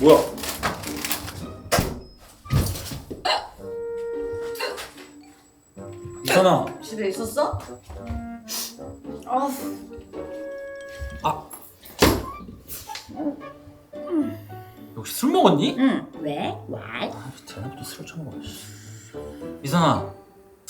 뭐야? 이선아, 집에 있었어? 아, 아, 혹시 술 먹었니? 응. 왜? 왜? 아, 대낮부터 술 처먹어. 이선아,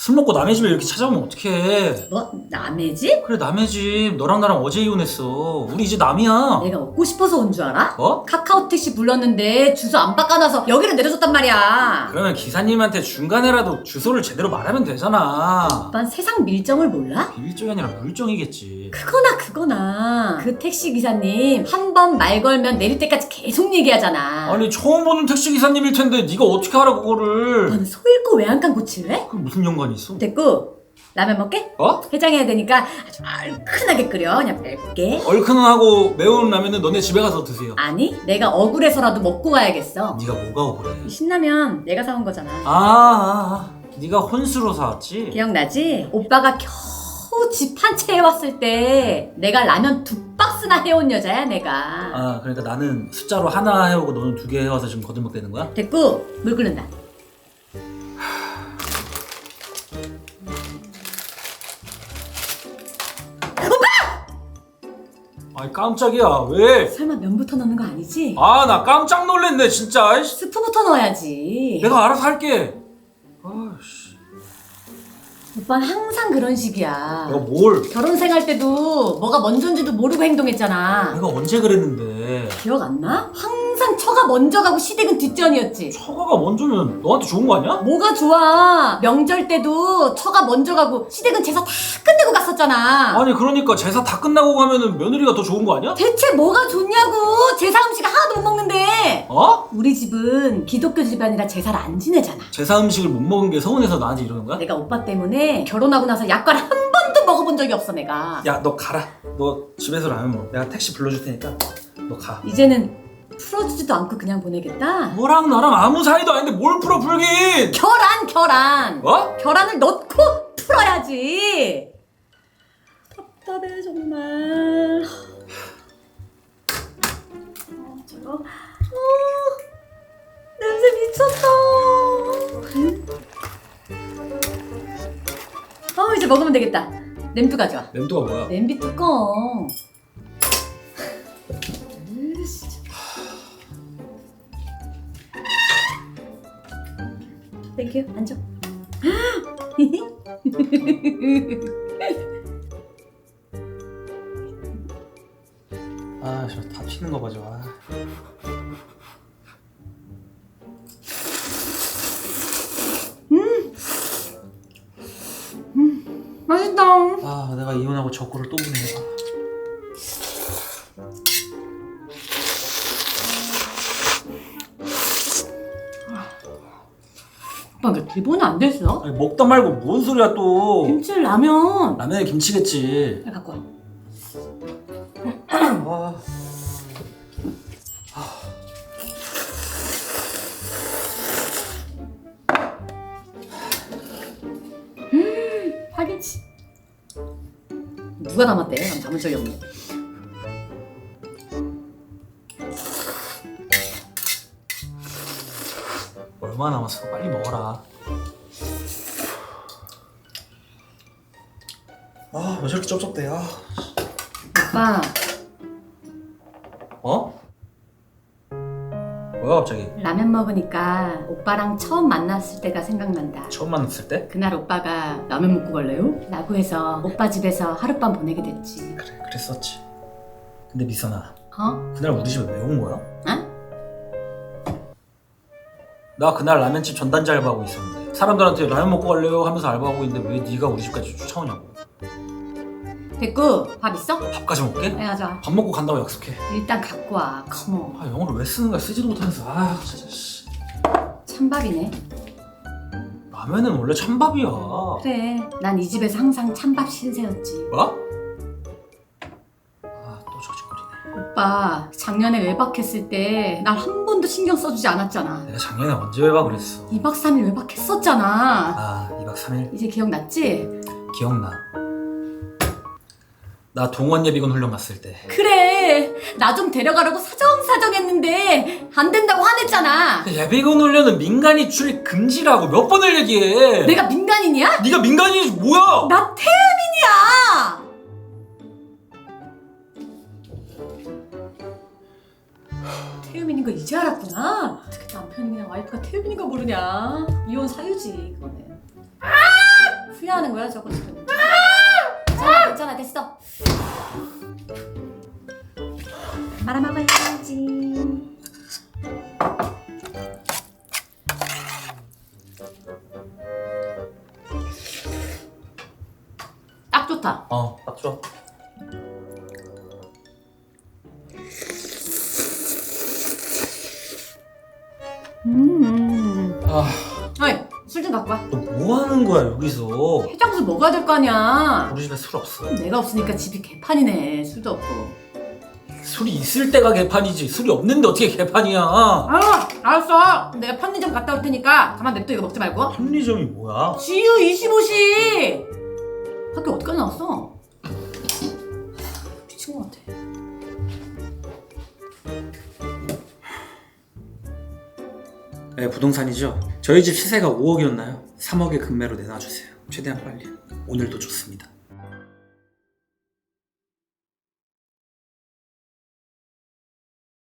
술 먹고 남의 집에 이렇게 찾아오면 어떡해? 뭐 남의 집? 그래 남의 집 너랑 나랑 어제 이혼했어. 우리 이제 남이야. 내가 먹고 싶어서 온 줄 알아? 어? 카카오 택시 불렀는데 주소 안 바꿔놔서 여기를 내려줬단 말이야. 그러면 기사님한테 중간에라도 주소를 제대로 말하면 되잖아. 오빤 세상 밀정을 몰라? 비밀정이 아니라 물정이겠지. 그거나 그거나 그 택시 기사님 한 번 말 걸면 내릴 때까지 계속 얘기하잖아. 아니 처음 보는 택시 기사님일 텐데 네가 어떻게 알아 그거를? 너는 소 잃고 외양간 고칠래? 그 무슨 연관이 있어? 됐고 라면 먹게? 어? 해장해야 되니까 아주 얼큰하게 끓여 그냥 맵게 얼큰은 하고 매운 라면은 너네 집에 가서 드세요. 아니 내가 억울해서라도 먹고 가야겠어 네가 뭐가 억울해? 이 신라면 내가 사온 거잖아 아, 아, 아. 네가 혼수로 사왔지? 기억나지? 오빠가 겨우 집 한 채 해왔을 때 내가 라면 두 박스나 해온 여자야 내가 아 그러니까 나는 숫자로 하나 해오고 너는 두 개 해와서 지금 거들먹대는 거야? 됐고 물 끓는다 아이 깜짝이야. 왜? 설마 면부터 넣는 거 아니지? 아 나 깜짝 놀랐네 진짜. 아이씨. 스프부터 넣어야지. 내가 알아서 할게. 아이씨. 오빠는 항상 그런 식이야. 내가 뭘? 결혼 생활 때도 뭐가 먼저인지도 모르고 행동했잖아. 내가 언제 그랬는데? 기억 안 나? 항상 처가 먼저 가고 시댁은 뒷전이었지. 처가가 먼저면 너한테 좋은 거 아니야? 뭐가 좋아? 명절 때도 처가 먼저 가고 시댁은 제사 다 끝내고 갔었잖아. 아니 그러니까 제사 다 끝나고 가면은 며느리가 더 좋은 거 아니야? 대체 뭐가 좋냐고? 제사 음식 하나도 못 먹는데. 어? 우리 집은 기독교 집안이라 제사를 안 지내잖아. 제사 음식을 못 먹은 게 서운해서 나한테 이러는 거야? 내가 오빠 때문에 결혼하고 나서 약과를 한 번도 먹어본 적이 없어 내가. 야 너 가라 너 집에서 라면 먹어 내가 택시 불러줄 테니까 너 가 이제는 풀어주지도 않고 그냥 보내겠다. 너랑 나랑 아무 사이도 아닌데 뭘 풀어 불긴 결안 결안. 어? 결안을 넣고 풀어야지. 답답해 정말. 어, 저거. 어, 냄새 미쳤다. 어 이제 먹으면 되겠다. 냄비 가져와. 냄새가 뭐야? 냄비 뚜껑. 땡큐 앉아. 아저 다 튀는 거 봐줘 아. 맛있다. 아 내가 이혼하고 저거를 또 보내 오빠 왜 기본이 안 됐어? 아니 먹다 말고 뭔 소리야 또 김치 라면. 라면에 김치겠지 잘 갖고 와. 아. 파김치. 누가 담았대? 난 담은 적이 없네. 얼마 남았어 빨리 먹어라 아 왜 저렇게 쩝쩝대 아. 오빠 어? 뭐야 갑자기 라면 먹으니까 오빠랑 처음 만났을 때가 생각난다. 처음 만났을 때? 그날 오빠가 라면 먹고 갈래요? 라고 해서 오빠 집에서 하룻밤 보내게 됐지. 그래 그랬었지 근데 미선아 어? 그날 우리 집에 왜 온 거야? 어? 나 그날 라면집 전단지 알바하고 있었는데 사람들한테 라면 먹고 갈래요 하면서 알바하고 있는데 왜 네가 우리 집까지 쫓아오냐고 됐고 밥 있어? 밥까지 먹게? 네 가자. 밥 먹고 간다고 약속해 일단 갖고 와. 컴온. 아 영어를 왜 쓰는 거야 쓰지도 못하면서 아 진짜 씨. 찬밥이네. 라면은 원래 찬밥이야 그래. 난 이 집에서 항상 찬밥 신세였지. 뭐? 아또 저짓거리네 오빠 작년에 외박했을 때 날 한 번도 신경 써주지 않았잖아. 내가 작년에 언제 외박을 했어 2박 3일 외박했었잖아. 아 2박 3일 이제 기억났지? 기억나 나 동원 예비군 훈련 갔을 때 그래 나 좀 데려가라고 사정사정 했는데 안 된다고 화냈잖아. 예비군 훈련은 민간인 출입 금지라고 몇 번을 얘기해. 내가 민간인이야? 네가 민간인이 뭐야? 나 태음인이야. 태음인인 거 이제 알았구나. 어떻게 남편이랑 와이프가 태음인인 거 모르냐? 이혼 사유지 그거는. 후회하는 거야 저거 지금. 괜찮아 괜찮아 됐어. 말아 먹어야지. 딱 좋다. 어, 딱 좋아. 아, 어이 술 좀 갖고 와. 너 뭐 하는 거야 여기서? 해장술 먹어야 될 거 아니야. 우리 집에 술 없어. 내가 없으니까 집이 개판이네. 술도 없고. 술이 있을 때가 개판이지. 술이 없는데 어떻게 개판이야? 아, 알았어. 내가 편의점 갔다 올 테니까 가만 냅둬 이거 먹지 말고. 편리점이 뭐야? 지유 25시. 학교 어디까지 나왔어? 미친 것 같아. 네, 부동산이죠. 저희 집 시세가 5억이었나요? 3억에 금매로 내놔주세요. 최대한 빨리. 오늘도 좋습니다.